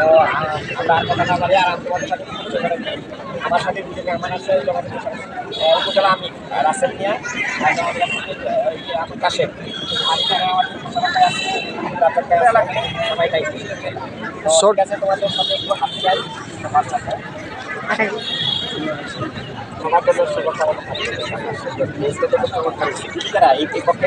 তো আ- আমরা আর কথা না বলি আর আমি তোমাদের সাথে কিছু করে নিই। আমার সাথে দুজন মেহমান আছে উপজেলা আমি রাসেল মিয়া আর আমাদের আছে, আমার আমার তোমাদের সাথে একটু হাত চাই তোমার সাথে আমার তারা এই এই পক্ষে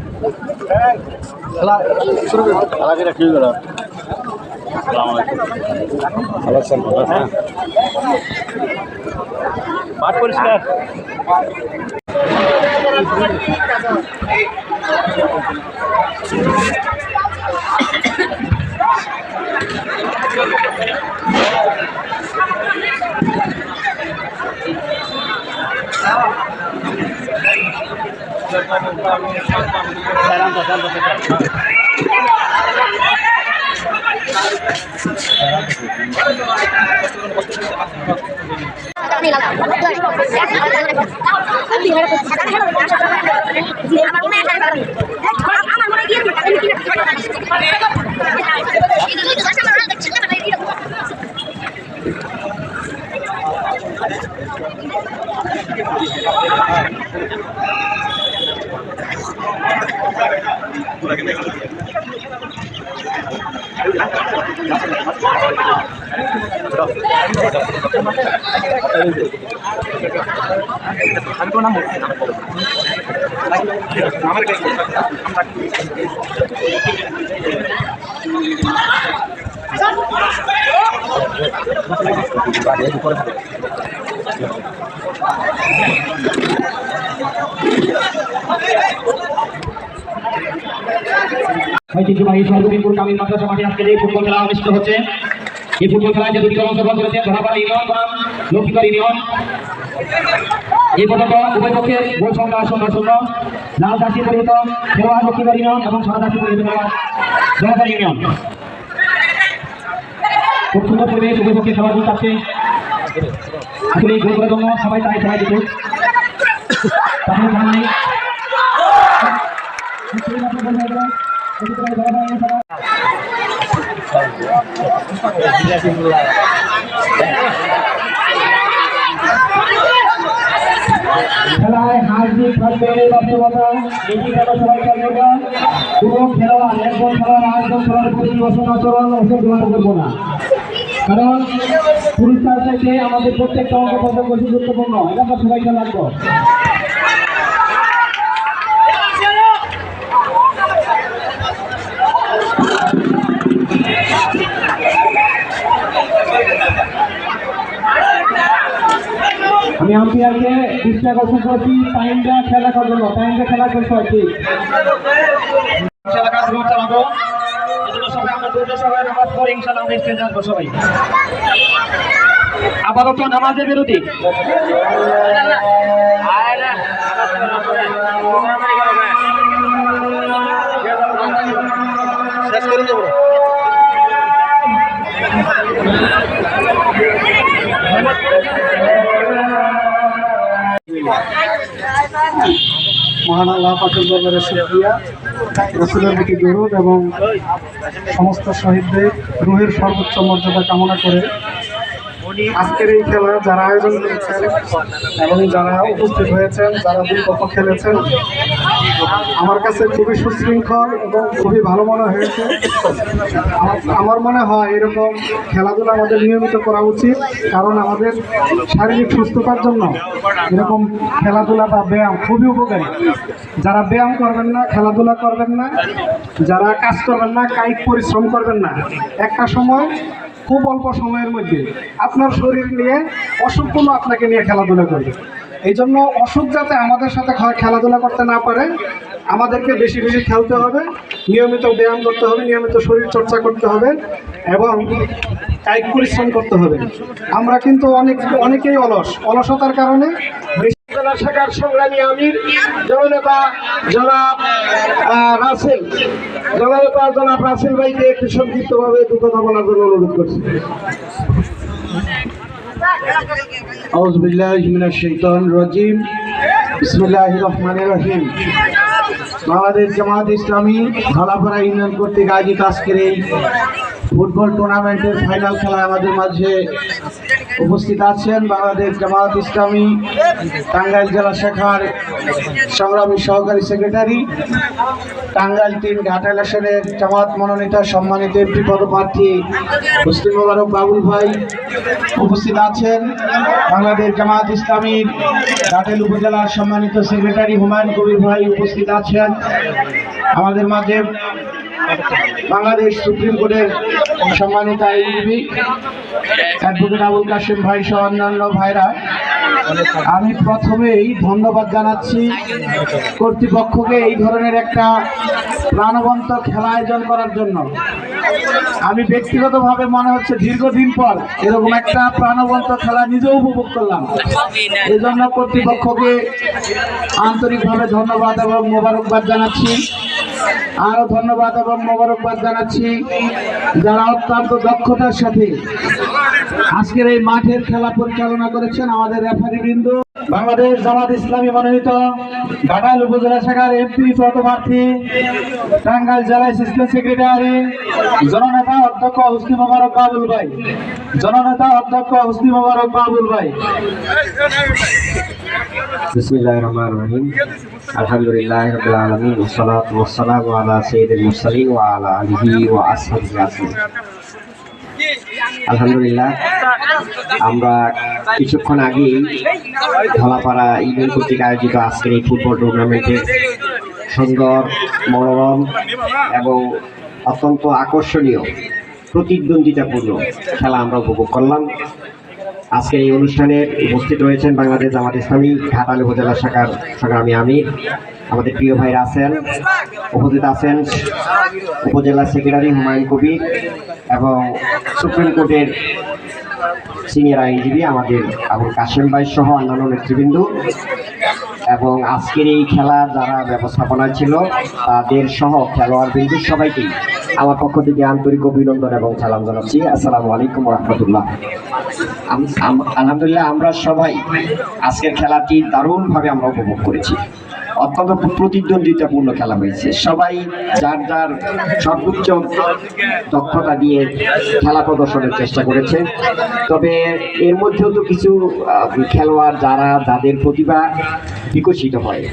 ঠিক আছে খেলা শুরু করো খেলা যেটা কি করো ভালো আছেন হ্যাঁ মাঠ পরিষ্কার ঐতিহ্যবাহী সর্বদিনপুর কামিল মাদ্রাসা মাঠে আজকে যে ফুটবল খেলা অনুষ্ঠিত হচ্ছে। এই ফুটবল খেলায় যে দুটি দল অংশগ্রহণ করেছে, ধরাপাড়া ইউনিয়ন বনাম লক্ষ্মীগড় ইউনিয়ন। এই পর্যন্ত উভয় পক্ষের গোল সংখ্যা শূন্য শূন্য। লাল দাসী পরিহিত খেলোয়াড় লক্ষ্মীগড় ইউনিয়ন এবং সাদা দাসী পরিহিত ধরাপাড়া ইউনিয়ন। খুব সুন্দর সবাই চাই সবাই খেলায় হার জিত থাকবে বাস্তবতা এটি খেলা সবাই খেলবে পুরো খেলোয়াড়, একজন খেলোয়াড়, আরেকজন খেলোয়াড়ের প্রতি বসন আচরণ ব্যবহার করব না। কারণ পুরস্কার চাইতে আমাদের প্রত্যেকটা অঙ্গ বেশি গুরুত্বপূর্ণ। এটা আমরা সবাই খেয়াল আমি আম্পিয়ারকে দৃষ্টি আকর্ষণ করছি টাইমটা খেলা করার জন্য টাইমটা খেলা করতে পারছি খেলা চালাবো এজন্য সবাই আমরা দুটো সবাই নামাজ পড়ে ইনশাআল্লাহ আমরা স্টেজে আসব সবাই আপাতত নামাজের বিরতি শেষ করে দেবো মহান আল্লাহ পাকের দরবারে শুক্রিয়া রসুলের প্রতি দরুদ এবং সমস্ত শহীদদের রুহের সর্বোচ্চ মর্যাদা কামনা করে আজকের এই খেলা যারা আয়োজন করেছেন এবং যারা উপস্থিত হয়েছেন, যারা দুই পক্ষ খেলেছেন, আমার কাছে খুবই সুশৃঙ্খল এবং খুবই ভালো মনে হয়েছে। আমার- মনে হয় এরকম খেলাধুলা আমাদের নিয়মিত করা উচিত, কারণ আমাদের শারীরিক সুস্থতার জন্য এরকম খেলাধুলা বা ব্যায়াম খুবই উপকারী। যারা ব্যায়াম করবেন না, খেলাধুলা করবেন না, যারা কাজ করবেন না, কায়িক পরিশ্রম করবেন না, একটা সময় খুব অল্প সময়ের মধ্যে আপনার শরীর নিয়ে অসুখগুলো আপনাকে নিয়ে খেলাধুলা করবে। এই জন্য অসুখ যাতে আমাদের সাথে খেলাধুলা করতে না পারে, আমাদেরকে বেশি বেশি খেলতে হবে, নিয়মিত ব্যায়াম করতে হবে, নিয়মিত শরীর চর্চা করতে হবে এবং কায়িক পরিশ্রম করতে হবে। আমরা কিন্তু অনেক অনেকেই অলস। অলসতার কারণে জেলা শাখার সংগ্রামী আমির, জননেতা জনাব রাসেল। জননেতা জনাব রাসেল ভাইকে একটু সংক্ষিপ্তভাবে দু কথা বলার জন্য অনুরোধ করছি। বাংলাদেশ ইসলামী ইউনিয়ন ফুটবল টুর্নামেন্টের ফাইনাল খেলায় আমাদের মাঝে উপস্থিত আছেন বাংলাদেশ জামাত ইসলামী, টাঙ্গাইল জেলা শাখার সংগ্রামী সহকারী সেক্রেটারি। টাঙ্গাইল তিন ঘাটাইল আসনের জামাত মনোনীত সম্মানিত এমপি পদপ্রার্থী মুসলিম মোবারক বাবুল ভাই উপস্থিত আছেন। বাংলাদেশ জামায়াত ইসলামীর ঘাটাইল উপজেলার সম্মানিত সেক্রেটারি হুমায়ুন কবির ভাই উপস্থিত আছেন। আমাদের মাঝে বাংলাদেশ সুপ্রিম কোর্টের সম্মানিত আইনজীবী অ্যাডভোকেট আবুল কাশেম ভাই সহ অন্যান্য ভাইরা, আমি প্রথমেই ধন্যবাদ জানাচ্ছি কর্তৃপক্ষকে এই ধরনের একটা প্রাণবন্ত খেলা আয়োজন করার জন্য। আমি ব্যক্তিগতভাবে মনে হচ্ছে দীর্ঘদিন পর এরকম একটা প্রাণবন্ত খেলা নিজেও উপভোগ করলাম। এজন্য কর্তৃপক্ষকে আন্তরিকভাবে ধন্যবাদ এবং মোবারকবাদ জানাচ্ছি। আরও ধন্যবাদ এবং মোবারকবাদ জানাচ্ছি যারা অত্যন্ত দক্ষতার সাথে আজকের এই মাঠের খেলা পরিচালনা করেছেন আমাদের রেফারি বিন্দু। বাংলাদেশ জামাত ইসলামী মনোনীত ঘাটাইল উপজেলা শাখার এমপি পদপ্রার্থী, টাঙ্গাইল জেলা অ্যাসিস্ট্যান্ট সেক্রেটারি জননেতা অধ্যক্ষ হুসনি মোবারক বাবুল ভাই। জননেতা অধ্যক্ষ হুসনি মোবারক বাবুল ভাই। আলহামদুলিল্লাহ আলহামদুলিল্লাহ। আমরা কিছুক্ষণ আগেই ধলাপাড়া ইউনিয়ন কর্তৃক আয়োজিত আজকের এই ফুটবল টুর্নামেন্টে সুন্দর, মনোরম এবং অত্যন্ত আকর্ষণীয়, প্রতিদ্বন্দ্বিতাপূর্ণ খেলা আমরা উপভোগ করলাম। আজকে এই অনুষ্ঠানে উপস্থিত রয়েছেন বাংলাদেশ জামাত ইসলামী, ঘাটাল উপজেলা শাখার সংগ্রামী আমির, আমাদের প্রিয় ভাইরা আছেন, উপস্থিত আছেন উপজেলা সেক্রেটারি হুমায়ুন কবির এবং সুপ্রিম কোর্টের সিনিয়র আইনজীবী আমাদের আবুল কাশেম ভাই সহ অন্যান্য নেতৃবৃন্দ। এবং আজকের এই খেলা যারা ব্যবস্থাপনা ছিল, তাদের সহ খেলোয়াড় বিন্দু সবাইকেই আমার পক্ষ থেকে আন্তরিক অভিনন্দন এবং সালাম জানাচ্ছি। আসসালামু আলাইকুম রহমতুল্লাহ আলহামদুলিল্লাহ আমরা সবাই আজকের খেলাটি দারুণভাবে আমরা উপভোগ করেছি। অত্যন্ত প্রতিদ্বন্দ্বিতাপূর্ণ খেলা হয়েছে। সবাই যার যার সর্বোচ্চ দক্ষতা দিয়ে খেলা প্রদর্শনের চেষ্টা করেছে। তবে এর মধ্যেও তো কিছু খেলোয়াড় যারা, যাদের প্রতিভা বিকশিত হয়।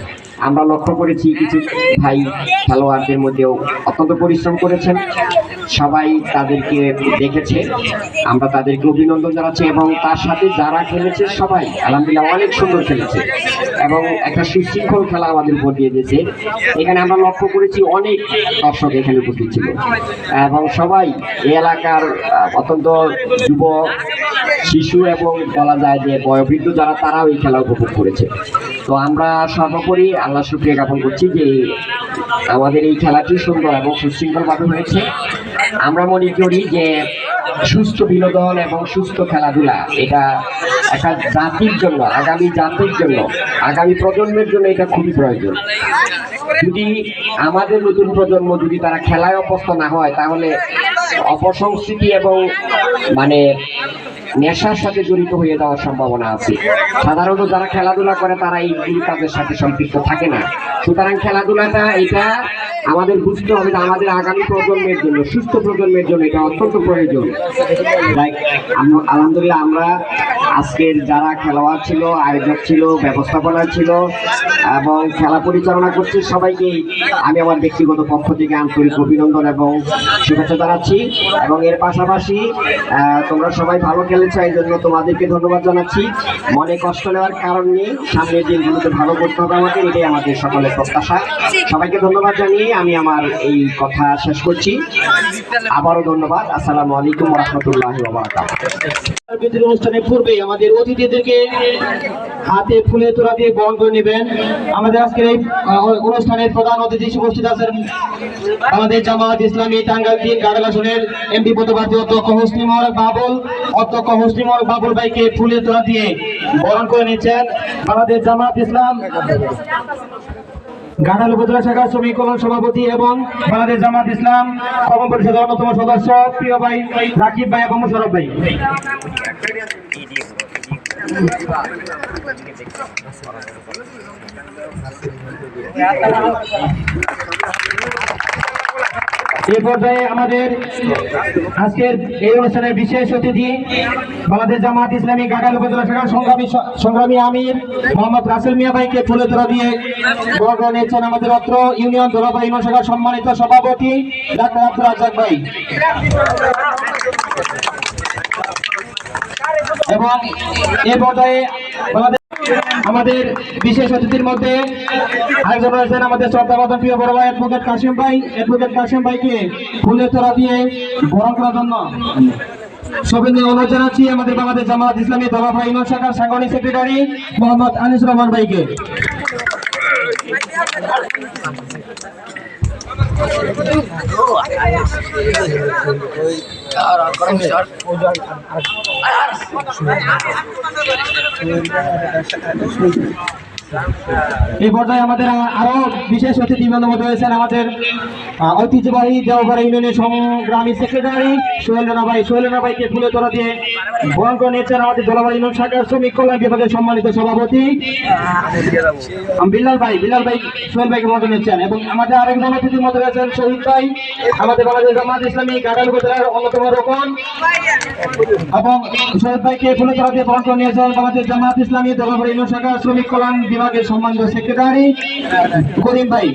আমরা লক্ষ্য করেছি কিছু ভাই খেলোয়াড়দের মধ্যেও অত্যন্ত পরিশ্রম করেছেন। সবাই তাদেরকে দেখেছে। আমরা তাদেরকে অভিনন্দন জানাচ্ছি এবং তার সাথে যারা খেলেছে সবাই আলহামদুলিল্লাহ অনেক সুন্দর খেলেছে এবং একটা সুশৃঙ্খল খেলা আমাদের উপর দিয়ে দিয়েছে। এখানে আমরা লক্ষ্য করেছি অনেক দর্শক এখানে উপস্থিত ছিল। এবং সবাই এই এলাকার অত্যন্ত যুবক শিশু এবং বলা যায় যে বয়োবৃদ্ধ যারা, তারাও এই খেলা উপভোগ করেছে। তো আমরা সর্বোপরি আল্লাহ শুক্রিয়া জ্ঞাপন করছি যে আমাদের এই খেলাটি সুন্দর এবং সুশৃঙ্খলভাবে হয়েছে। আমরা মনে করি যে সুস্থ বিনোদন এবং সুস্থ খেলাধুলা, এটা একটা জাতির জন্য, আগামী জাতির জন্য, আগামী প্রজন্মের জন্য এটা খুবই প্রয়োজন। যদি আমাদের নতুন প্রজন্ম যদি তারা খেলায় অভ্যস্ত না হয়, তাহলে অপসংস্কৃতি এবং মানে নেশার সাথে জড়িত হয়ে যাওয়ার সম্ভাবনা আছে। সাধারণত যারা খেলাধুলা করে, তারা এই কাজের সাথে সম্পৃক্ত থাকে না। সুতরাং খেলাধুলাটা, এটা আমাদের বুঝতে হবে আমাদের আগামী প্রজন্মের জন্য, সুস্থ প্রজন্মের জন্য এটা অত্যন্ত প্রয়োজন। আলহামদুলিল্লাহ, আমরা আজকের যারা খেলোয়াড় ছিল, আয়োজক ছিল, ব্যবস্থাপনা ছিল এবং খেলা পরিচালনা করছে সবাইকে, আমি আমার ব্যক্তিগত পক্ষ থেকে আন্তরিক অভিনন্দন এবং শুভেচ্ছা জানাচ্ছি। এবং এর পাশাপাশি তোমরা সবাই ভালো খেলেছো, এই জন্য তোমাদেরকে ধন্যবাদ জানাচ্ছি। মনে কষ্ট নেওয়ার কারণ নেই, সামনের দিনগুলোতে ভালো করতে হবে আমাদের এটাই আমাদের সকলের প্রত্যাশা। সবাইকে ধন্যবাদ জানিয়ে আমি আমার এই কথা শেষ করছি। আবারও ধন্যবাদ। আসসালামু আলাইকুম রহমতুল্লাহ অনুষ্ঠানের পূর্বে আমাদের অতিথিদেরকে হাতে ফুলে তোলা দিয়ে বহন করে নেবেন। আমাদের আজকের এই অনুষ্ঠানের প্রধান অতিথি উপস্থিত আছেন আমাদের জামাত ইসলামী টাঙ্গাইল তিন গাড়াল আসনের এমপি পদপ্রার্থী অধ্যক্ষ মুসলিমর বাবুল। অধ্যক্ষ মুসলিমর বাবুল ভাইকে ফুলে তোলা দিয়ে বরণ করে নিচ্ছেন আমাদের জামাত ইসলাম। গাড়াল উপজেলা শাখা শ্রমিক কল্যাণ সভাপতি এবং বাংলাদেশ জামাত ইসলাম কর্ম পরিষদের অন্যতম সদস্য, প্রিয় ভাই রাকিব ভাই এবং মুশারফ ভাই। এই পর্যায়ে আমাদের আজকের এই অনুষ্ঠানের বিশেষ অতিথি বাংলাদেশ ইসলামী সংগ্রামী সংগ্রামী আমির মিয়া ভাইকে আমাদের অত্র ইউনিয়ন শাখার সম্মানিত সভাপতি ডাক্তার ভাই। এবং এই পর্যায়ে আমাদের বিশেষ অতিথির মধ্যে আয়োজন রয়েছেন আমাদের শ্রদ্ধাবাদন প্রিয় বড় ভাই অ্যাডভোকেট কাশিম ভাই। অ্যাডভোকেট কাশিম ভাইকে ফুলের তোরা দিয়ে বরণ করার জন্য সবিনয় অনুরোধ জানাচ্ছি আমাদের বাংলাদেশ জামাত ইসলামী দলাফা ইমান শাখার সাংগঠনিক সেক্রেটারি মোহাম্মদ আনিস রহমান ভাইকে। আর এই পর্যায়ে আমাদের আ- আরও বিশেষ অতিথি মধ্যে রয়েছেন আমাদের ঐতিহ্যবাহী দেওঘর ইউনিয়নের সংগ্রামী সেক্রেটারি সোহেল ভাই সোহেল ভাইকে ফুলে তোরা দিয়ে বরণ নিয়েছেন আমাদের দোলাবাড়ি ইউনিয়ন শাখার শ্রমিক কল্যাণ বিভাগের সম্মানিত সভাপতি বিল্লাল ভাই। বিল্লাল ভাই, সোহেল ভাইকে করে নিচ্ছেন এবং আমাদের আরেকজন অতিথির মধ্যে রয়েছেন শহীদ ভাই, আমাদের বাংলাদেশ জামাত ইসলামী গাড়াল উপজেলার অন্যতম রোকন। এবং শহীদ ভাইকে ফুলে তোরা দিয়ে বরণ নিয়েছেন বাংলাদেশ জামাত ইসলামী দোলাবাড়ি ইউনিয়ন শাখার শ্রমিক কল্যাণ বিভাগের সম্মানিত সেক্রেটারি, করিম ভাই।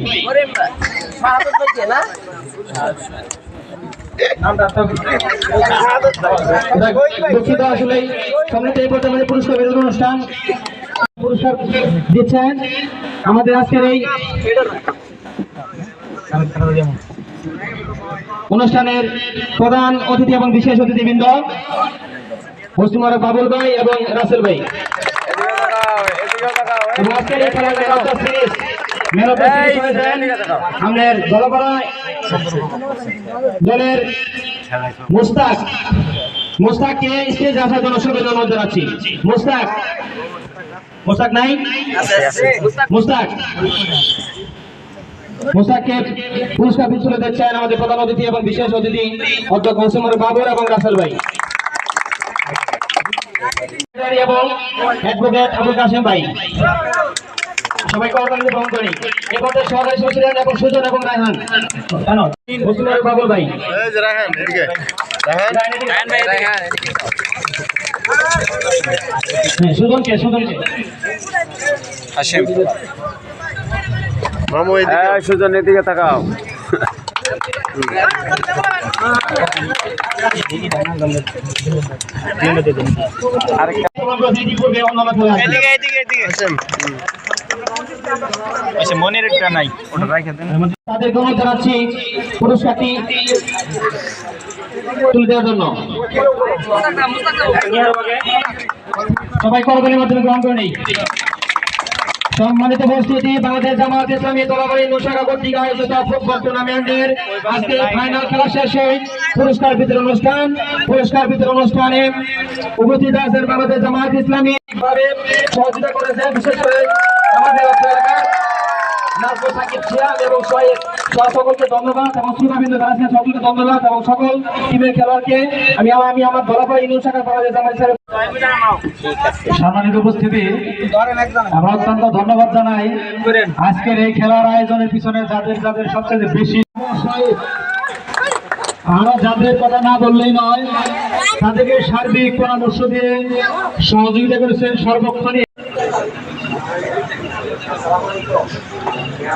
দুঃখিত আসলে সম্মানিত এই পুরস্কার বিতরণ অনুষ্ঠান পুরস্কার দিচ্ছেন আমাদের আজকের এই অনুষ্ঠানের প্রধান অতিথি এবং বিশেষ অতিথিবৃন্দ পশ্চিমবঙ্গের বাবুল ভাই এবং রাসেল ভাই। আজকের দলের মুস্তাক মুস্তাককে আসার জন্য মুস্তাক মুস্তাক নাই মুস্তাক পুরস্কার তুলে দিচ্ছেন আমাদের প্রধান অতিথি এবং বিশেষ অতিথি অধ্যক্ষ হোসেমর বাবুর এবং রাসেল ভাই। এবং অ্যাডভোকেট আবুল কাসেম ভাই। সবাই করতালি গ্রহণ করি। এ পর্যায়ে সহকারী সচিবেন এবং সুজন এবং রায়হান। কেন? হোসেমর বাবুল ভাই। সুজনকে সুজনকে। সুজন এদিকে তাকাও। আচ্ছা মনের একটা নাই ওটা রাখে দেন। তাদেরকে অনুরোধ জানাচ্ছি পুরস্কারটি তুলে দেওয়ার জন্য। সবাই করবেন মাধ্যমে গ্রহণ করে নেই। সম্মানিত উপস্থিতি, বাংলাদেশ জামাত ইসলামী দলাবাড়ি নোশাকা কর্তৃক আয়োজিত ফুটবল টুর্নামেন্টের আজকে ফাইনাল খেলা শেষে পুরস্কার বিতরণ অনুষ্ঠান, পুরস্কার বিতরণ অনুষ্ঠানে উপস্থিত আছেন বাংলাদেশ জামাত ইসলামী। ভাবে সহযোগিতা করেছে বিশেষ করে আমাদের এলাকার নাজমুল আমার উপস্থিতি, আমরা অত্যন্ত ধন্যবাদ জানাই। আজকের এই খেলার আয়োজনের পিছনে যাদের যাদের সবচেয়ে বেশি আরও যাদের কথা না বললেই নয়, তাদেরকে সার্বিক পরামর্শ দিয়ে সহযোগিতা করেছেন সর্বক্ষণে